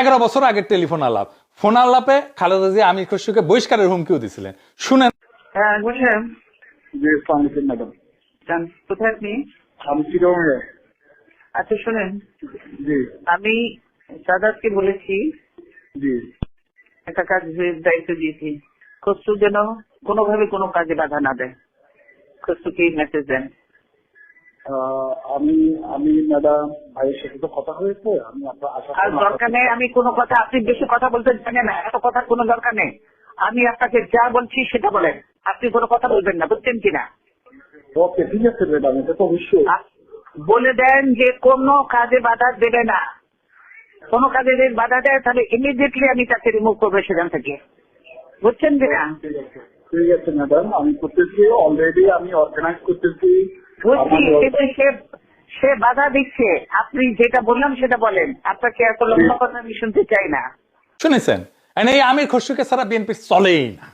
এগারো বছর আগের টেলিফোন আলাপ। ফোন আলাপে খালেদা জিয়া আমির খসরুকে বহিষ্কারের হুমকিও দিছিলেন। শুনেন। হ্যাঁ আসসালামাইকুম ম্যাডাম। কোথায় আপনি? আচ্ছা শুনেন। জি। আমি সাদাতকে বলেছি। জি। একটা কাজের দায়িত্ব দিয়েছি। খসরু যেন কোনোভাবে কোনো কাজে বাধা না দেয়। খসরুকে মেসেজ দেন। আমি আমি ম্যাডাম ভাইয়ের সাথে তো কথা হয়েছে আমি আপনার আর দরকার নেই আমি কোনো কথা আপনি বেশি কথা বলতে জানেন না এত কথার কোনো দরকার নেই। আমি আপনাকে যা বলছি সেটা বলেন আপনি কোনো কথা বলবেন না বুঝছেন কিনা? ওকে ঠিক আছে ম্যাডাম এটা তো অবশ্যই। বলে দেন যে কোনো কাজে বাধা দেবে না। কোনো কাজে যদি বাধা দেয় তাহলে ইমিডিয়েটলি আমি তাকে রিমুভ করব সেখান থেকে। বুঝছেন কিনা? ঠিক আছে ঠিক আছে ম্যাডাম আমি করতেছি অলরেডি আমি অর্গানাইজ করতেছি। কিন্তু সে সে বাধা দিচ্ছে। আপনি যেটা বললাম সেটা বলেন। আপনাকে এত কোনো কথা আমি শুনতে চাই না। শুনেছেন? And এই আমির খসরুকে ছাড়া বিএনপি চলেই না।